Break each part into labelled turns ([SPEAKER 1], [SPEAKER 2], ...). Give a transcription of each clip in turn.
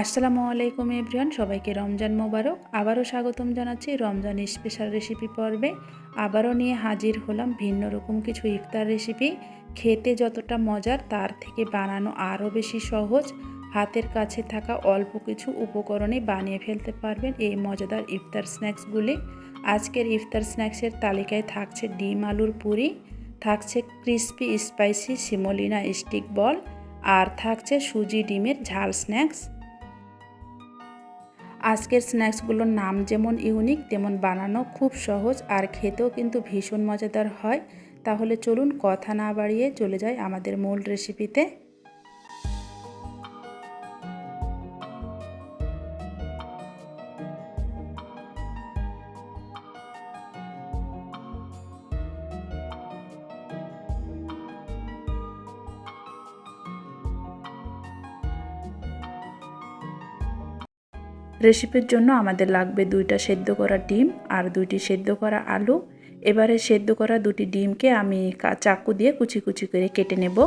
[SPEAKER 1] আসসালামু আলাইকুম এভরিওয়ান, সবাইকে রমজান মোবারক। আবারও স্বাগতম জানাচ্ছি রমজান স্পেশাল রেসিপি পর্বে। আবারও নিয়ে হাজির হলাম ভিন্ন রকম কিছু ইফতার রেসিপি খেতে যতটা মজার, তার থেকে বানানো আরও বেশি সহজ। হাতের কাছে থাকা অল্প কিছু উপকরণে বানিয়ে ফেলতে পারবেন এই মজাদার ইফতার স্ন্যাক্সগুলি। আজকের ইফতার স্ন্যাক্সের তালিকায় থাকছে ডিম আলুর পুরি, থাকছে crispy spicy semolina stick ball আর থাকছে সুজি ডিমের ঝাল স্ন্যাক্স। আজকের স্ন্যাক্সগুলোর নাম যেমন ইউনিক, তেমন বানানো খুব সহজ আর খেতেও কিন্তু ভীষণ মজাদার হয়। তাহলে চলুন কথা না বাড়িয়ে চলে যাই আমাদের মূল রেসিপিতে রেসিপির জন্য আমাদের লাগবে দুইটা সেদ্ধ করা ডিম আর দুইটি সেদ্ধ করা আলু। এবারে সেদ্ধ করা দুটি ডিমকে আমি চাকু দিয়ে কুচি কুচি করে কেটে নেব।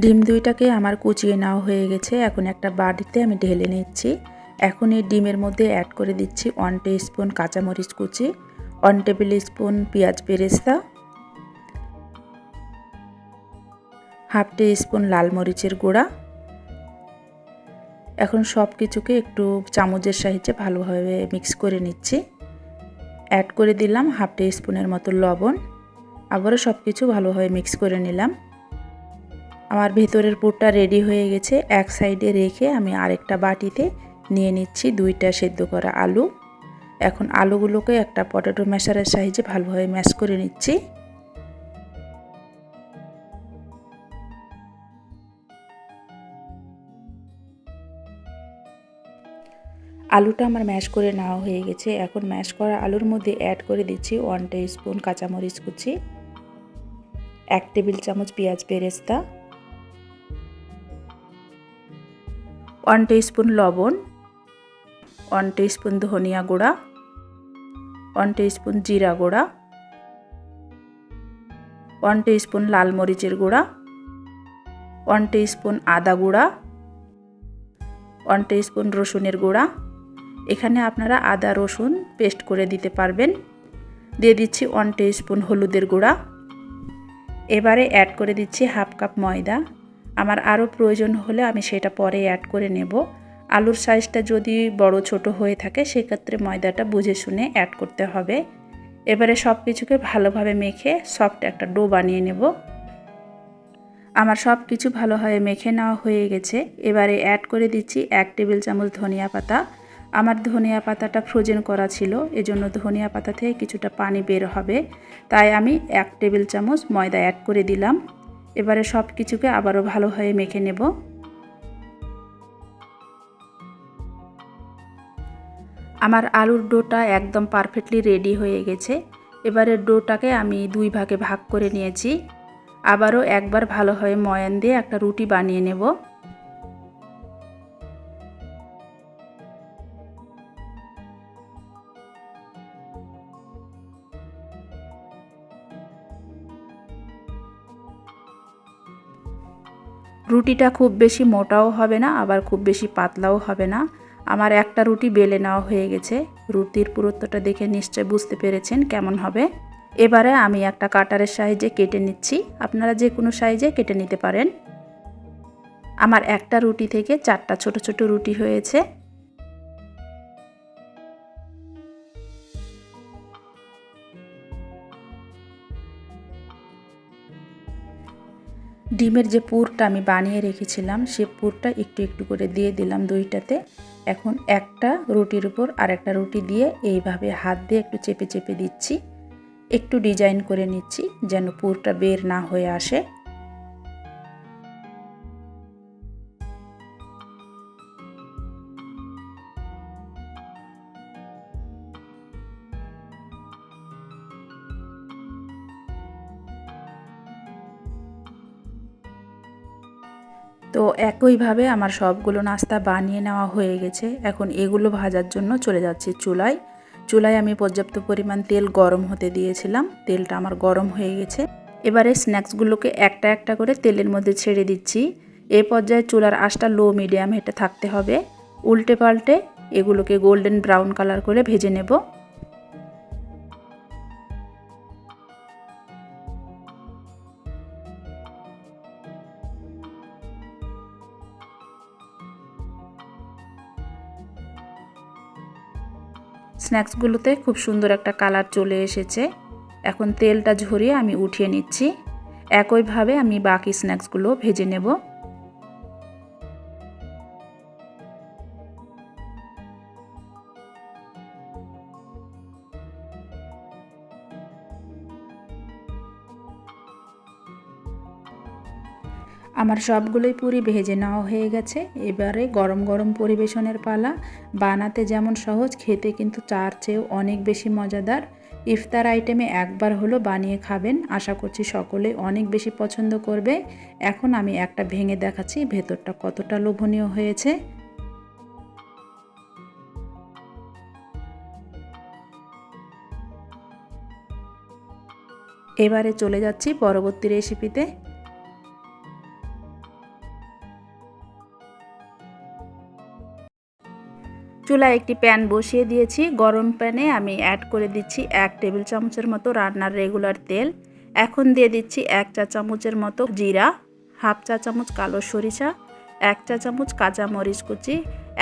[SPEAKER 1] ডিম দুইটাকে আমার কুচিয়ে নেওয়া হয়ে গেছে। এখন একটা বাড়িতে আমি ঢেলে নিচ্ছি। এখন এই ডিমের মধ্যে অ্যাড করে দিচ্ছি ওয়ান স্পুন কাঁচামরিচ কুচি। ওয়ান টেবিল স্পুন পেঁয়াজ বেরেস্তা হাফ টি স্পুন লাল মরিচের গুঁড়া। এখন সব কিছুকে একটু চামচের সাহায্যে ভালোভাবে মিক্স করে নিচ্ছি। অ্যাড করে দিলাম হাফ টি স্পুনের মতো লবণ। আবারও সব কিছু ভালোভাবে মিক্স করে নিলাম। আমার ভেতরের পুরটা রেডি হয়ে গেছে। এক সাইডে রেখে আমি আরেকটা বাটিতে নিয়ে নিচ্ছি দুইটা সেদ্ধ করা আলু। এখন আলুগুলোকে একটা পটেটো ম্যাশারের সাহায্যে ভালোভাবে ম্যাশ করে নিচ্ছি। আলুটা আমার ম্যাশ করে নেওয়া হয়ে গেছে। এখন ম্যাশ করা আলুর মধ্যে অ্যাড করে দিচ্ছি ওয়ান স্পুন কাঁচামরিচ কুচি, এক টেবিল চামচ পেঁয়াজ বেরেস্তা ওয়ান স্পুন লবণ ওয়ান স্পুন ধনিয়া গুঁড়া, ওয়ান স্পুন জিরা গুঁড়া, ওয়ান স্পুন লাল মরিচের গুঁড়া, ওয়ান স্পুন আদা গুঁড়া, ওয়ান স্পুন রসুনের গুঁড়া। এখানে আপনারা আদা, রসুন পেস্ট করে দিতে পারবেন। দিয়ে দিচ্ছি ওয়ান স্পুন হলুদের গুঁড়া। এবারে অ্যাড করে দিচ্ছি হাফ কাপ ময়দা। আমার আরও প্রয়োজন হলে আমি সেটা পরে অ্যাড করে নেব। আলুর সাইজটা যদি বড় ছোট হয়ে থাকে, সেক্ষেত্রে ময়দাটা বুঝে শুনে অ্যাড করতে হবে। এবারে সব কিছুকে ভালোভাবে মেখে সফট একটা ডো বানিয়ে নেব। আমার সব কিছু ভালোভাবে মেখে নেওয়া হয়ে গেছে। এবারে অ্যাড করে দিচ্ছি এক টেবিল চামচ ধনিয়া পাতা। আমার ধনিয়া পাতাটা ফ্রোজেন করা ছিল, এজন্য ধনিয়া পাতা থেকে কিছুটা পানি বের হবে। তাই আমি এক টেবিল চামচ ময়দা অ্যাড করে দিলাম। এবারে সব কিছুকে আবারও ভালোভাবে মেখে নেব। আমার আলুর ডোটা একদম পারফেক্টলি রেডি হয়ে গেছে। এবারে ডোটাকে আমি দুই ভাগে ভাগ করে নিয়েছি। আবারও একবার ভালোভাবে ময়ান দিয়ে একটা রুটি বানিয়ে নেব। রুটিটা খুব বেশি মোটাও হবে না, আবার খুব বেশি পাতলাও হবে না। আমার একটা রুটি বেলে নেওয়া হয়ে গেছে। রুটির পুরুত্বটা দেখে নিশ্চয় বুঝতে পেরেছেন কেমন হবে। এবারে আমি একটা কাটারের সাহায্যে কেটে নিচ্ছি। আপনারা যে কোনো সাইজে কেটে নিতে পারেন। আমার একটা রুটি থেকে চারটা ছোট ছোট রুটি হয়েছে। ডিমের যে পুরটা আমি বানিয়ে রেখেছিলাম, সে পুরটা একটু একটু করে দিয়ে দিলাম দুইটাতে। এখন একটা রুটির উপর আরেকটা রুটি দিয়ে এইভাবে হাত দিয়ে একটু চেপে চেপে দিচ্ছি। একটু ডিজাইন করে নিচ্ছি যেন পুরটা বের না হয়ে আসে। তো একইভাবে আমার সবগুলো নাস্তা বানিয়ে নেওয়া হয়ে গেছে। এখন এগুলো ভাজার জন্য চলে যাচ্ছি চুলায়। চুলায় আমি পর্যাপ্ত পরিমাণ তেল গরম হতে দিয়েছিলাম। তেলটা আমার গরম হয়ে গেছে। এবারে স্ন্যাক্সগুলোকে একটা একটা করে তেলের মধ্যে ছেড়ে দিচ্ছি। এ পর্যায়ে চুলার আঁশটা লো মিডিয়াম হেঁটে থাকতে হবে। উল্টে পাল্টে এগুলোকে গোল্ডেন ব্রাউন কালার করে ভেজে নেব। স্ন্যাক্সগুলোতে খুব সুন্দর একটা কালার চলে এসেছে। এখন তেলটা ঝরিয়ে আমি উঠিয়ে নিচ্ছি। একইভাবে আমি বাকি স্ন্যাক্সগুলো ভেজে নেব। আমার সবগুলোই পুরি ভেজে নেওয়া হয়ে গেছে। এবারে গরম গরম পরিবেশনের পালা। বানাতে যেমন সহজ, খেতে কিন্তু চার চেয়েও অনেক বেশি মজাদার। ইফতার আইটেমে একবার হলো বানিয়ে খাবেন। আশা করছি সকলে অনেক বেশি পছন্দ করবে। এখন আমি একটা ভেঙে দেখাচ্ছি, ভেতরটা কতটা লোভনীয় হয়েছে। এবারে চলে যাচ্ছি পরবর্তী রেসিপিতে চুলায় একটি প্যান বসিয়ে দিয়েছি। গরম প্যানে আমি অ্যাড করে দিচ্ছি এক টেবিল চামচের মতো রান্নার রেগুলার তেল। এখন দিয়ে দিচ্ছি এক চা চামচের মতো জিরা, হাফ চা চামচ কালো সরিষা, এক চা চামচ কাঁচা মরিচ কুচি।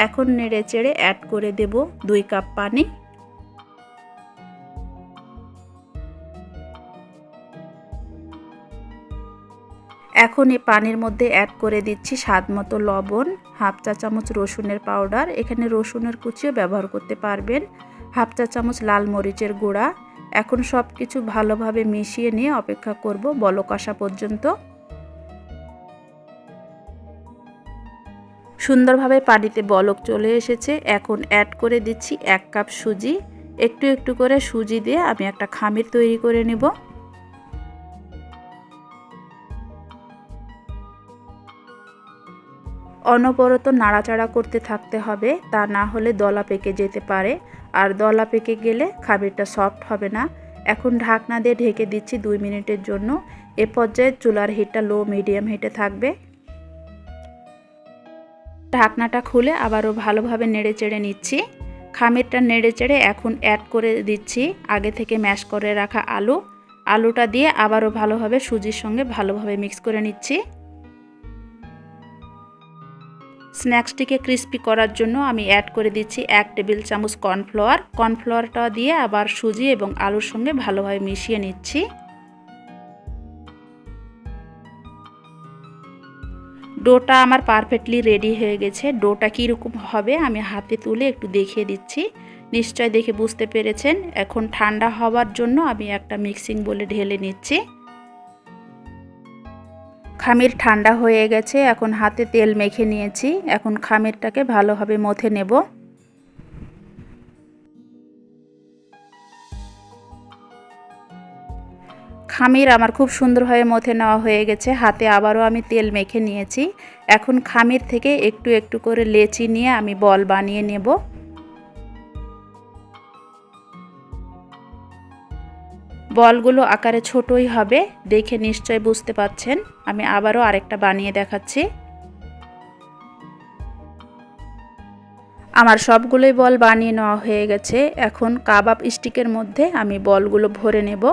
[SPEAKER 1] এখন নেড়ে চেড়ে অ্যাড করে দেব দুই কাপ পানি। এখন এই পানির মধ্যে অ্যাড করে দিচ্ছি স্বাদ মতো লবণ, হাফ চা চামচ রসুনের পাউডার এখানে রসুনের কুচিও ব্যবহার করতে পারবেন। হাফ চা চামচ লাল মরিচের গুঁড়া। এখন সব কিছু ভালোভাবে মিশিয়ে নিয়ে অপেক্ষা করব বলক আসা পর্যন্ত। সুন্দরভাবে পানিতে বলক চলে এসেছে। এখন অ্যাড করে দিচ্ছি এক কাপ সুজি। একটু একটু করে সুজি দিয়ে আমি একটা খামির তৈরি করে নেব। অনবরত নাড়াচাড়া করতে থাকতে হবে, তা না হলে দলা পেকে যেতে পারে। আর দলা পেকে গেলে খাবারটা সফট হবে না। এখন ঢাকনা দিয়ে ঢেকে দিচ্ছি দুই মিনিটের জন্য। এ পর্যায়ে চুলার হিটটা লো মিডিয়াম হিটে থাকবে। ঢাকনাটা খুলে আবারও ভালোভাবে নেড়ে চেড়ে নিচ্ছি। খামিরটা নেড়ে চেড়ে এখন অ্যাড করে দিচ্ছি। আগে থেকে ম্যাশ করে রাখা আলু। আলুটা দিয়ে আবারও ভালোভাবে সুজির সঙ্গে ভালোভাবে মিক্স করে নিচ্ছি। স্ন্যাক্সটিকে ক্রিস্পি করার জন্য আমি অ্যাড করে দিচ্ছি এক টেবিল চামচ কর্নফ্লাওয়ার। কর্নফ্লাওয়ারটা দিয়ে আবার সুজি এবং আলুর সঙ্গে ভালোভাবে মিশিয়ে নিচ্ছি। ডোটা আমার পারফেক্টলি রেডি হয়ে গেছে। ডোটা কীরকম হবে আমি হাতে তুলে একটু দেখিয়ে দিচ্ছি। নিশ্চয় দেখে বুঝতে পেরেছেন। এখন ঠান্ডা হওয়ার জন্য আমি একটা মিক্সিং বলে ঢেলে নিচ্ছি। খামির ঠান্ডা হয়ে গেছে, এখন হাতে তেল মেখে নিয়েছি, এখন খামিরটাকে ভালোভাবে মথে নেব। খামির আমার খুব সুন্দরভাবে মথে নেওয়া হয়ে গেছে, হাতে আবারও আমি তেল মেখে নিয়েছি। এখন খামির থেকে একটু একটু করে লেচি নিয়ে আমি বল বানিয়ে নেব। বলগুলো আকারে ছোটই হবে, দেখে নিশ্চয় বুঝতে পাচ্ছেন আমি আবারও আরেকটা বানিয়ে দেখাচ্ছি। আমার সবগুলোই বল বানিয়ে নেওয়া হয়ে গেছে। এখন কাবাব স্টিকের মধ্যে আমি বলগুলো ভরে নেব।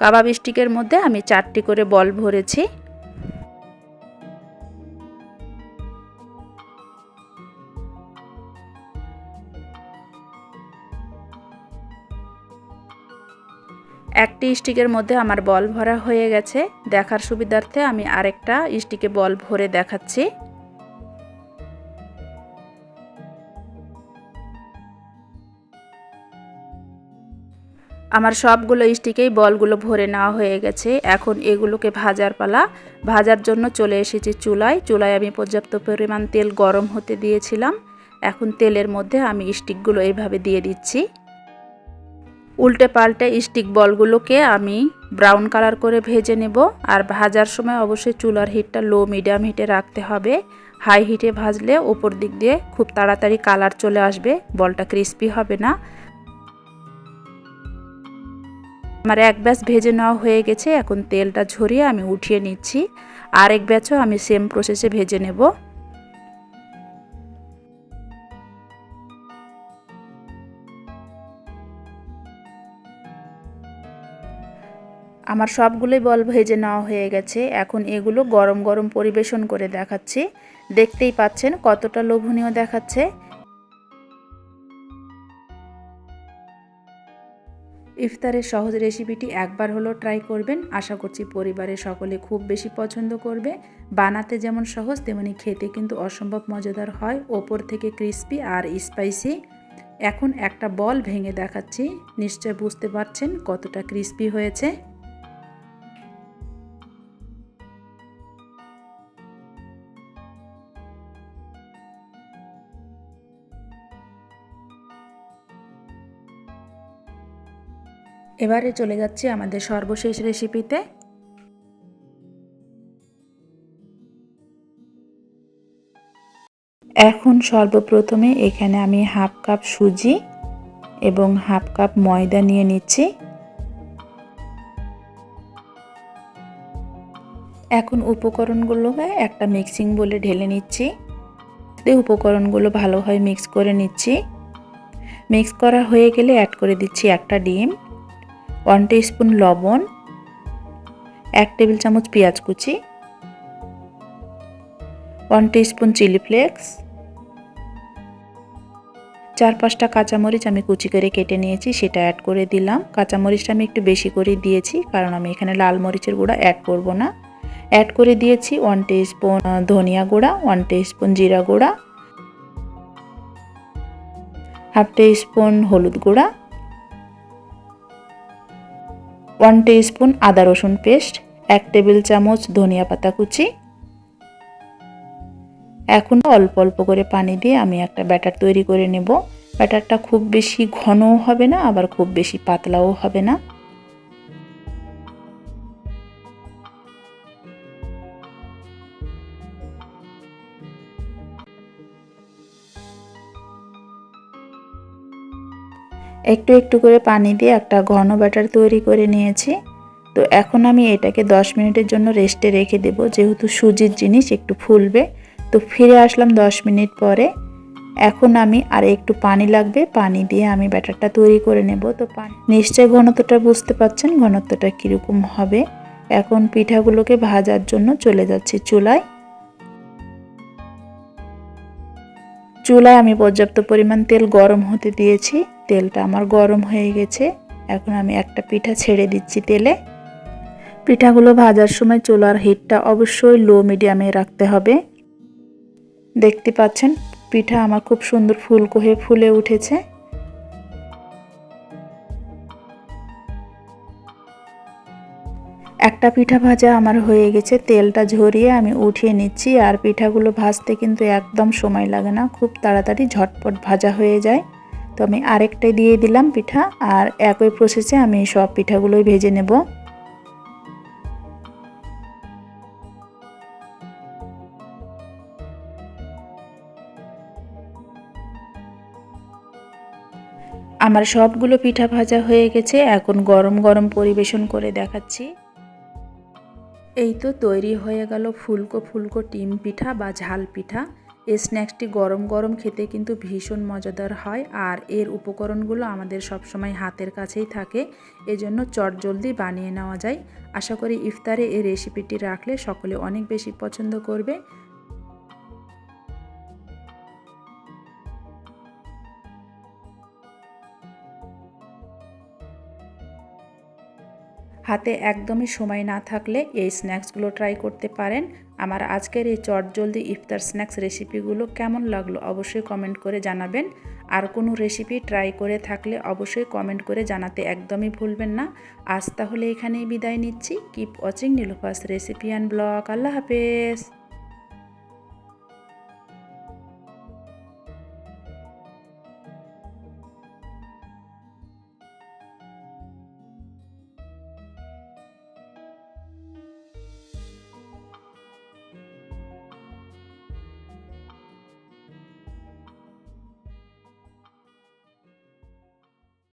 [SPEAKER 1] কাবাব স্টিকের মধ্যে আমি চারটি করে বল ভরেছি। একটি স্টিকের মধ্যে আমার বল ভরা হয়ে গেছে। দেখার সুবিধার্থে আমি আরেকটা স্টিকে বল ভরে দেখাচ্ছি। আমার সবগুলো স্টিকেই বলগুলো ভরে নেওয়া হয়ে গেছে। এখন এগুলোকে ভাজার পালা। ভাজার জন্য চলে এসেছি চুলায়। চুলায় আমি পর্যাপ্ত পরিমাণ তেল গরম হতে দিয়েছিলাম। এখন তেলের মধ্যে আমি স্টিকগুলো এইভাবে দিয়ে দিচ্ছি। উল্টে পাল্টে স্টিক বলগুলোকে আমি ব্রাউন কালার করে ভেজে নেব। আর ভাজার সময় অবশ্যই চুলার হিটটা লো মিডিয়াম হিটে রাখতে হবে। হাই হিটে ভাজলে ওপর দিক দিয়ে খুব তাড়াতাড়ি কালার চলে আসবে বলটা ক্রিস্পি হবে না। আমার এক ব্যাচ ভেজে নেওয়া হয়ে গেছে, এখন তেলটা ঝরিয়ে আমি উঠিয়ে নিচ্ছি। আর এক ব্যাচও আমি সেম প্রসেসে ভেজে নেব। আমার সবগুলোই বল ভেজে নেওয়া হয়ে গেছে। এখন এগুলো গরম গরম পরিবেশন করে দেখাচ্ছি। দেখতেই পাচ্ছেন কতটা লোভনীয় দেখাচ্ছে। ইফতারের সহজ রেসিপিটি একবার হলো ট্রাই করবেন। আশা করছি পরিবারের সকলে খুব বেশি পছন্দ করবে। বানাতে যেমন সহজ, তেমনি খেতে কিন্তু অসম্ভব মজাদার হয়। ওপর থেকে ক্রিস্পি আর স্পাইসি। এখন একটা বল ভেঙে দেখাচ্ছি। নিশ্চয় বুঝতে পারছেন কতটা ক্রিস্পি হয়েছে। এবারে চলে যাচ্ছি আমাদের সর্বশেষ রেসিপিতে এখন সর্বপ্রথমে এখানে আমি হাফ কাপ সুজি এবং হাফ কাপ ময়দা নিয়ে নিচ্ছি। এখন উপকরণগুলোকে একটা মিক্সিং বলে ঢেলে নিচ্ছি। উপকরণগুলো ভালোভাবে মিক্স করে নিচ্ছি। মিক্স করা হয়ে গেলে অ্যাড করে দিচ্ছি একটা ডিম। ওয়ান স্পুন লবণ, এক টেবিল চামচ পেঁয়াজ কুচি, ওয়ান স্পুন চিলি ফ্লেক্স, চার পাঁচটা কাঁচামরিচ আমি কুচি করে কেটে নিয়েছি, সেটা অ্যাড করে দিলাম। কাঁচামরিচটা আমি একটু বেশি করে দিয়েছি, কারণ আমি এখানে লাল মরিচের গুঁড়া অ্যাড করব না। অ্যাড করে দিয়েছি ওয়ান স্পুন ধনিয়া গুঁড়া, ওয়ান স্পুন জিরা গুঁড়া, হাফ স্পুন হলুদ গুঁড়া ওয়ান স্পুন আদা রসুন পেস্ট, এক টেবিল চামচ ধনিয়া পাতা কুচি। এখন অল্প অল্প করে পানি দিয়ে আমি একটা ব্যাটার তৈরি করে নেব। ব্যাটারটা খুব বেশি ঘনও হবে না, আবার খুব বেশি পাতলাও হবে না। একটু একটু করে পানি দিয়ে একটা ঘন ব্যাটার তৈরি করে নিয়েছি। তো এখন আমি এটাকে 10 মিনিটের জন্য রেস্টে রেখে দেব। যেহেতু সুজির জিনিস একটু ফুলবে, তো ফিরে আসলাম 10 মিনিট পরে। এখন আমি আর একটু পানি লাগবে, পানি দিয়ে আমি ব্যাটারটা তৈরি করে নেব। তো পানি নিশ্চয় ঘনত্বটা বুঝতে পাচ্ছেন ঘনত্বটা কীরকম হবে। এখন পিঠাগুলোকে ভাজার জন্য চলে যাচ্ছি চুলায়। চুলায় আমি পর্যাপ্ত পরিমাণ তেল গরম হতে দিয়েছি। তেলটা আমার গরম হয়ে গেছে। এখন আমি একটা পিঠা ছেড়ে দিচ্ছি তেলে। পিঠাগুলো ভাজার সময় চুলার হিটটা অবশ্যই লো মিডিয়ামে রাখতে হবে। দেখতে পাচ্ছেন, পিঠা আমার খুব সুন্দর ফুলকো হয়ে ফুলে উঠেছে। একটা পিঠা ভাজা আমার হয়ে গেছে, তেলটা ঝরিয়ে আমি উঠিয়ে নিচ্ছি আর পিঠাগুলো ভাজতে কিন্তু একদম সময় লাগে না, খুব তাড়াতাড়ি ঝটপট ভাজা হয়ে যায়। তো আমি আরেকটাই দিয়ে দিলাম পিঠা আর একই প্রসেসে আমি সব পিঠাগুলোই ভেজে নেব। আমার সবগুলো পিঠা ভাজা হয়ে গেছে, এখন গরম গরম পরিবেশন করে দেখাচ্ছি। এই তো তৈরি হয়ে গেল ফুলকো ফুলকো টিম পিঠা বা ঝাল পিঠা। এই স্ন্যাক্সটি গরম গরম খেতে কিন্তু ভীষণ মজাদার হয় আর এর উপকরণগুলো আমাদের সবসময় হাতের কাছেই থাকে, এজন্য চট জলদি বানিয়ে নেওয়া যায়। আশা করি ইফতারে এই রেসিপিটি রাখলে সকলে অনেক বেশি পছন্দ করবে। হাতে একদমই সময় না থাকলে এই স্ন্যাক্সগুলো ট্রাই করতে পারেন। আমার আজকের এই চটজলদি ইফতার স্ন্যাক্স রেসিপিগুলো কেমন লাগল অবশ্যই কমেন্ট করে জানাবেন। আর কোনো রেসিপি ট্রাই করে থাকলে অবশ্যই কমেন্ট করে জানাতে একদমই ভুলবেন না। আজ তাহলে এখানেই বিদায় নিচ্ছি। Keep watching Nilufa's recipe and blog আল্লাহ হাফেজ।